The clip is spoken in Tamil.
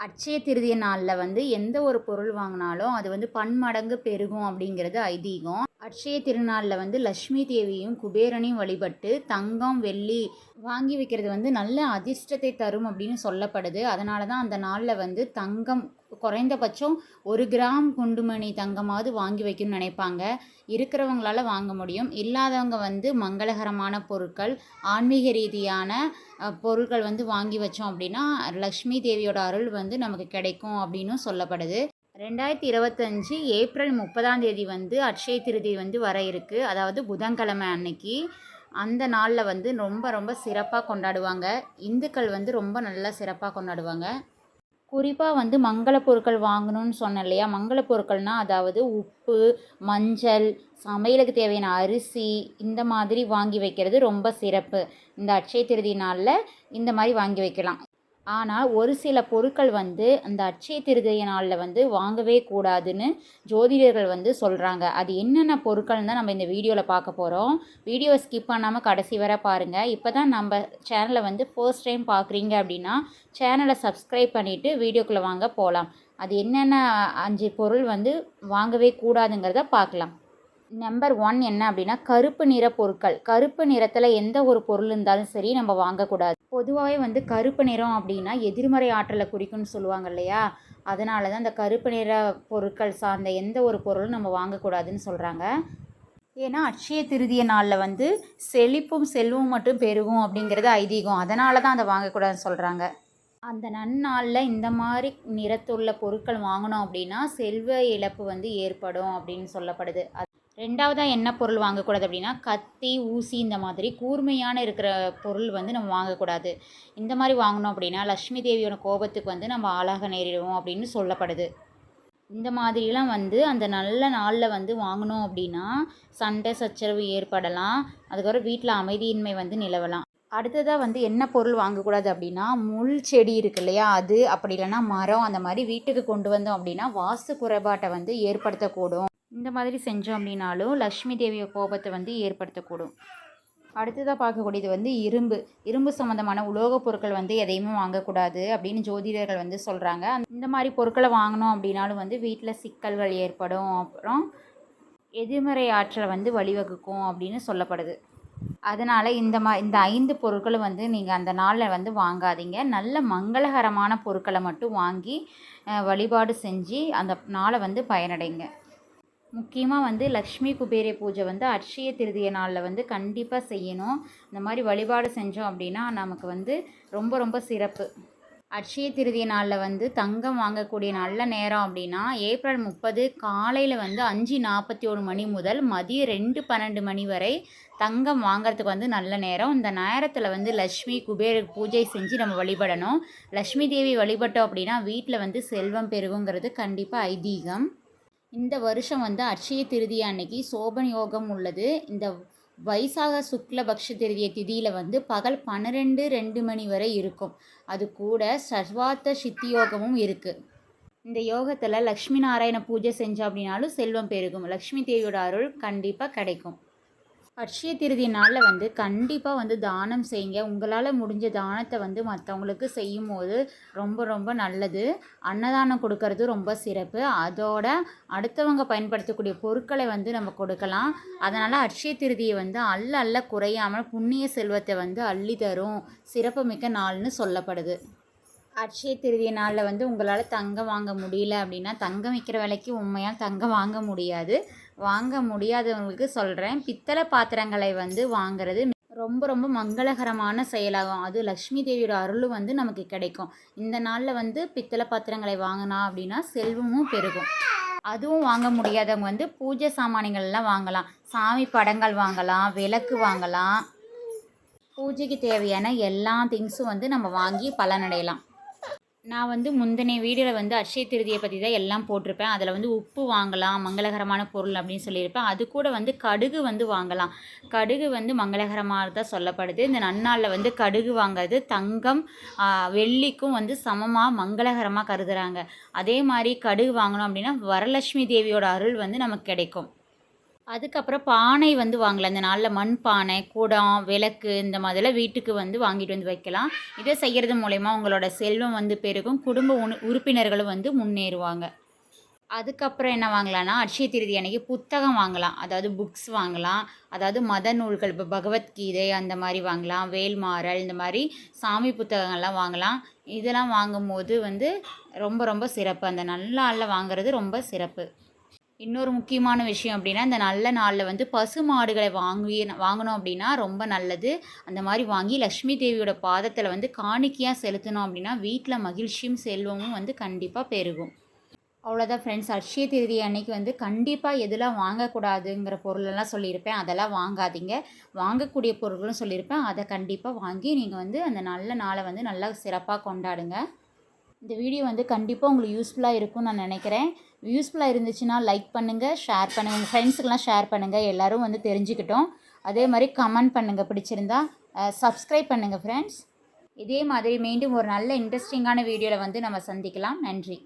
அட்சய திருதிய நாளில் வந்து எந்த ஒரு பொருள் வாங்கினாலும் அது வந்து பன்மடங்கு பெருகும் அப்படிங்கிறது ஐதீகம். அட்சய திருநாளில் வந்து லக்ஷ்மி தேவியும் குபேரனையும் வழிபட்டு தங்கம் வெள்ளி வாங்கி வைக்கிறது வந்து நல்ல அதிர்ஷ்டத்தை தரும் அப்படின்னு சொல்லப்படுது. அதனால தான் அந்த நாளில் வந்து தங்கம் குறைந்தபட்சம் ஒரு கிராம் குண்டுமணி தங்கமாவது வாங்கி வைக்கணும்னு நினைப்பாங்க. இருக்கிறவங்களால வாங்க முடியும். இல்லாதவங்க வந்து மங்களகரமான பொருட்கள் ஆன்மீக ரீதியான பொருட்கள் வந்து வாங்கி வச்சோம் அப்படின்னா லக்ஷ்மி தேவியோட அருள் வந்து நமக்கு கிடைக்கும் அப்படின்னும் சொல்லப்படுது. ரெண்டாயிரத்தி இருபத்தஞ்சி ஏப்ரல் முப்பதாம் தேதி வந்து அட்சய திருதி வந்து வர இருக்குது அதாவது புதன்கிழமை அன்னைக்கு. அந்த நாளில் வந்து ரொம்ப ரொம்ப சிறப்பாக கொண்டாடுவாங்க. இந்துக்கள் வந்து ரொம்ப நல்லா சிறப்பாக கொண்டாடுவாங்க. குறிப்பாக வந்து மங்கள பொருட்கள் வாங்கணும்னு சொன்னேன் இல்லையா? மங்கள பொருட்கள்னால் அதாவது உப்பு மஞ்சள் சமையலுக்கு தேவையான அரிசி இந்த மாதிரி வாங்கி வைக்கிறது ரொம்ப சிறப்பு. இந்த அட்சய திருதி நாளில் இந்த மாதிரி வாங்கி வைக்கலாம். ஆனால் ஒரு சில பொருட்கள் வந்து அந்த அட்சய திருதிய நாளில் வந்து வாங்கவே கூடாதுன்னு ஜோதிடர்கள் வந்து சொல்கிறாங்க அது என்னென்ன பொருட்கள்னு தான் நம்ம இந்த வீடியோவில் பார்க்க போகிறோம் வீடியோவை ஸ்கிப் பண்ணாமல் கடைசி வரை பாருங்கள் இப்போ தான் நம்ம சேனலை வந்து ஃபர்ஸ்ட் டைம் பார்க்குறீங்க அப்படின்னா சேனலை சப்ஸ்கிரைப் பண்ணிவிட்டு வீடியோக்குள்ளே வாங்க போகலாம் அது என்னென்ன அஞ்சு பொருள் வந்து வாங்கவே கூடாதுங்கிறத பார்க்கலாம். நம்பர் ஒன் என்ன அப்படின்னா கருப்பு நிற பொருட்கள். கருப்பு நிறத்தில் எந்த ஒரு பொருள் இருந்தாலும் சரி நம்ம வாங்கக்கூடாது. பொதுவாகவே வந்து கருப்பு நிறம் அப்படின்னா எதிர்மறை ஆற்றலை குறிக்கும்னு சொல்லுவாங்க இல்லையா? அதனால தான் அந்த கருப்பு நிற பொருட்கள் சார்ந்த எந்த ஒரு பொருளும் நம்ம வாங்கக்கூடாதுன்னு சொல்கிறாங்க ஏன்னா அட்சய திருதிய நாளில் வந்து செழிப்பும் செல்வம் மட்டும் பெருகும் அப்படிங்கிறது ஐதீகம். அதனால தான் அதை வாங்கக்கூடாதுன்னு சொல்கிறாங்க அந்த நன்னாளில் இந்த மாதிரி நிறத்துள்ள பொருட்கள் வாங்கினோம் அப்படின்னா செல்வ இழப்பு வந்து ஏற்படும் அப்படின்னு சொல்லப்படுது. அது ரெண்டாவதாக என்ன பொருள் வாங்கக்கூடாது அப்படின்னா கத்தி ஊசி இந்த மாதிரி கூர்மையான இருக்கிற பொருள் வந்து நம்ம வாங்கக்கூடாது. இந்த மாதிரி வாங்கினோம் அப்படின்னா லக்ஷ்மி தேவியோட கோபத்துக்கு வந்து நம்ம ஆளாக நேரிடுவோம் அப்படின்னு சொல்லப்படுது. இந்த மாதிரிலாம் வந்து அந்த நல்ல நாளில் வந்து வாங்கினோம் அப்படின்னா சண்டை சச்சரவு ஏற்படலாம். அதுக்கப்புறம் வீட்டில் அமைதியின்மை வந்து நிலவலாம். அடுத்ததாக வந்து என்ன பொருள் வாங்கக்கூடாது அப்படின்னா முள் செடி இருக்கு இல்லையா அது அப்படி இல்லைன்னா மரம் அந்த மாதிரி வீட்டுக்கு கொண்டு வந்தோம் அப்படின்னா வாஸ்து குறைபாட்டை வந்து ஏற்படுத்தக்கூடும். இந்த மாதிரி செஞ்சோம் அப்படின்னாலும் லக்ஷ்மி தேவிய கோபத்தை வந்து ஏற்படுத்தக்கூடும். அடுத்ததாக பார்க்கக்கூடியது வந்து இரும்பு. இரும்பு சம்மந்தமான உலோகப் பொருட்கள் வந்து எதையுமே வாங்கக்கூடாது அப்படின்னு ஜோதிடர்கள் வந்து சொல்கிறாங்க இந்த மாதிரி பொருட்களை வாங்கினோம் அப்படின்னாலும் வந்து வீட்டில் சிக்கல்கள் ஏற்படும். அப்புறம் எதிர்மறை ஆற்றலை வந்து வழிவகுக்கும் அப்படின்னு சொல்லப்படுது. அதனால் இந்த மா இந்த ஐந்து பொருட்களும் வந்து நீங்கள் அந்த நாளில் வந்து வாங்காதீங்க. நல்ல மங்களகரமான பொருட்களை மட்டும் வாங்கி வழிபாடு செஞ்சு அந்த நாளை வந்து பயனடைங்க. முக்கியமாக வந்து லக்ஷ்மி குபேர பூஜை வந்து அட்சய திருதிய நாளில் வந்து கண்டிப்பாக செய்யணும். இந்த மாதிரி வழிபாடு செஞ்சோம் அப்படின்னா நமக்கு வந்து ரொம்ப ரொம்ப சிறப்பு. அட்சய திருதிய நாளில் வந்து தங்கம் வாங்கக்கூடிய நல்ல நேரம் அப்படின்னா ஏப்ரல் முப்பது காலையில் வந்து அஞ்சு நாற்பத்தி ஒரு மணி முதல் மதியம் ரெண்டு பன்னெண்டு மணி வரை தங்கம் வாங்குறதுக்கு வந்து நல்ல நேரம். இந்த நேரத்தில் வந்து லக்ஷ்மி குபேருக்கு பூஜை செஞ்சு நம்ம வழிபடணும். லக்ஷ்மி தேவி வழிபட்டோம் அப்படின்னா வீட்டில் வந்து செல்வம் பெருகுங்கிறது கண்டிப்பாக ஐதீகம். இந்த வருஷம் வந்து அட்சய திருதி அன்னைக்கு சோபன் யோகம் உள்ளது. இந்த வைசாக சுக்லபக்ஷ திருதிய திதியில் வந்து பகல் பன்னிரெண்டு ரெண்டு மணி வரை இருக்கும். அது கூட சர்வார்த்த சித்தி யோகமும் இருக்குது இந்த யோகத்தில் லக்ஷ்மி நாராயண பூஜை செஞ்சோம் அப்படின்னாலும் செல்வம் பெருகும். லக்ஷ்மி தேவியோட அருள் கண்டிப்பாக கிடைக்கும். அட்சய திருதி நாளில் வந்து கண்டிப்பாக வந்து தானம் செய்யுங்க. உங்களால் முடிஞ்ச தானத்தை வந்து மற்றவங்களுக்கு செய்யும் போது ரொம்ப ரொம்ப நல்லது. அன்னதானம் கொடுக்கறது ரொம்ப சிறப்பு. அதோட அடுத்தவங்க பயன்படுத்தக்கூடிய பொருட்களை வந்து நம்ம கொடுக்கலாம். அதனால் அட்சய திருதியை வந்து அல்ல அல்ல குறையாமல் புண்ணிய செல்வத்தை வந்து அள்ளி தரும். சிறப்புமிக்க நாள்னு சொல்லப்படுது. அட்சய திருதி நாளில் வந்து உங்களால் தங்கம் வாங்க முடியல அப்படின்னா தங்கம் விற்கிற விலைக்கு உண்மையாக தங்கம் வாங்க முடியாது. வாங்க முடியாதவங்களுக்கு சொல்கிறேன் பித்தளை பாத்திரங்களை வந்து வாங்குறது ரொம்ப ரொம்ப மங்களகரமான செயலாகும். அது லக்ஷ்மி தேவியோட அருளும் வந்து நமக்கு கிடைக்கும். இந்த நாளில் வந்து பித்தளை பாத்திரங்களை வாங்கினா அப்படின்னா செல்வமும் பெருகும். அதுவும் வாங்க முடியாதவங்க வந்து பூஜை சாமானிகள்லாம் வாங்கலாம். சாமி படங்கள் வாங்கலாம் விளக்கு வாங்கலாம். பூஜைக்கு தேவையான எல்லா திங்ஸும் வந்து நம்ம வாங்கி பலனடையலாம். நான் வந்து முந்தின வீடியோவில் வந்து அட்சய திருதியை பற்றி தான் எல்லாம் போட்டிருப்பேன். அதில் வந்து உப்பு வாங்கலாம் மங்களகரமான பொருள் அப்படின்னு சொல்லியிருப்பேன். அது கூட வந்து கடுகு வந்து வாங்கலாம். கடுகு வந்து மங்களகரமாக தான் சொல்லப்படுது. இந்த நன்னாளில் வந்து கடுகு வாங்குறது தங்கம் வெள்ளிக்கும் வந்து சமமாக மங்களகரமாக கருதுகிறாங்க அதே மாதிரி கடுகு வாங்கினோம் அப்படின்னா வரலட்சுமி தேவியோட அருள் வந்து நமக்கு கிடைக்கும். அதுக்கப்புறம் பானை வந்து வாங்கலாம். இந்த நாளில் மண் பானை குடம் விளக்கு இந்த மாதிரிலாம் வீட்டுக்கு வந்து வாங்கிட்டு வந்து வைக்கலாம். இதை செய்கிறது மூலயமா உங்களோட செல்வம் வந்து பெருகும். குடும்ப உணு உறுப்பினர்களும் வந்து முன்னேறுவாங்க. அதுக்கப்புறம் என்ன வாங்கலாம்னா அட்சய திருதி அன்னைக்கு புத்தகம் வாங்கலாம். அதாவது புக்ஸ் வாங்கலாம். அதாவது மத நூல்கள் இப்போ பகவத்கீதை அந்த மாதிரி வாங்கலாம். வேல்மாறல் இந்த மாதிரி சாமி புத்தகங்கள்லாம் வாங்கலாம். இதெல்லாம் வாங்கும்போது வந்து ரொம்ப ரொம்ப சிறப்பு. அந்த நல்ல நாளில் வாங்குறது ரொம்ப சிறப்பு. இன்னொரு முக்கியமான விஷயம் அப்படின்னா இந்த நல்ல நாளில் வந்து பசு மாடுகளை வாங்கி வாங்கினோம் அப்படின்னா ரொம்ப நல்லது. அந்த மாதிரி வாங்கி லக்ஷ்மி தேவியோட பாதத்தில் வந்து காணிக்கையாக செலுத்தினோம் அப்படின்னா வீட்டில் மகிழ்ச்சியும் செல்வமும் வந்து கண்டிப்பாக பெருகும். அவ்வளோதான் ஃப்ரெண்ட்ஸ் அட்சய திருதி அன்னைக்கு வந்து கண்டிப்பாக எதெல்லாம் வாங்கக்கூடாதுங்கிற பொருளெல்லாம் சொல்லியிருப்பேன். அதெல்லாம் வாங்காதீங்க. வாங்கக்கூடிய பொருட்களும் சொல்லியிருப்பேன். அதை கண்டிப்பாக வாங்கி நீங்கள் வந்து அந்த நல்ல நாளை வந்து நல்லா சிறப்பாக கொண்டாடுங்க. இந்த வீடியோ வந்து கண்டிப்பாக உங்களுக்கு யூஸ்ஃபுல்லாக இருக்கும்னு நான் நினைக்கிறேன். யூஸ்ஃபுல்லாக இருந்துச்சுன்னா லைக் பண்ணுங்கள் ஷேர் பண்ணுங்கள் உங்கள் ஃப்ரெண்ட்ஸுக்கெலாம் ஷேர் பண்ணுங்கள் எல்லோரும் வந்து தெரிஞ்சுக்கிட்டோம். அதே மாதிரி கமெண்ட் பண்ணுங்கள் பிடிச்சிருந்தா சப்ஸ்கிரைப் பண்ணுங்கள் ஃப்ரெண்ட்ஸ் இதே மாதிரி மீண்டும் ஒரு நல்ல இன்ட்ரெஸ்டிங்கான வீடியோவில் வந்து நம்ம சந்திக்கலாம். நன்றி.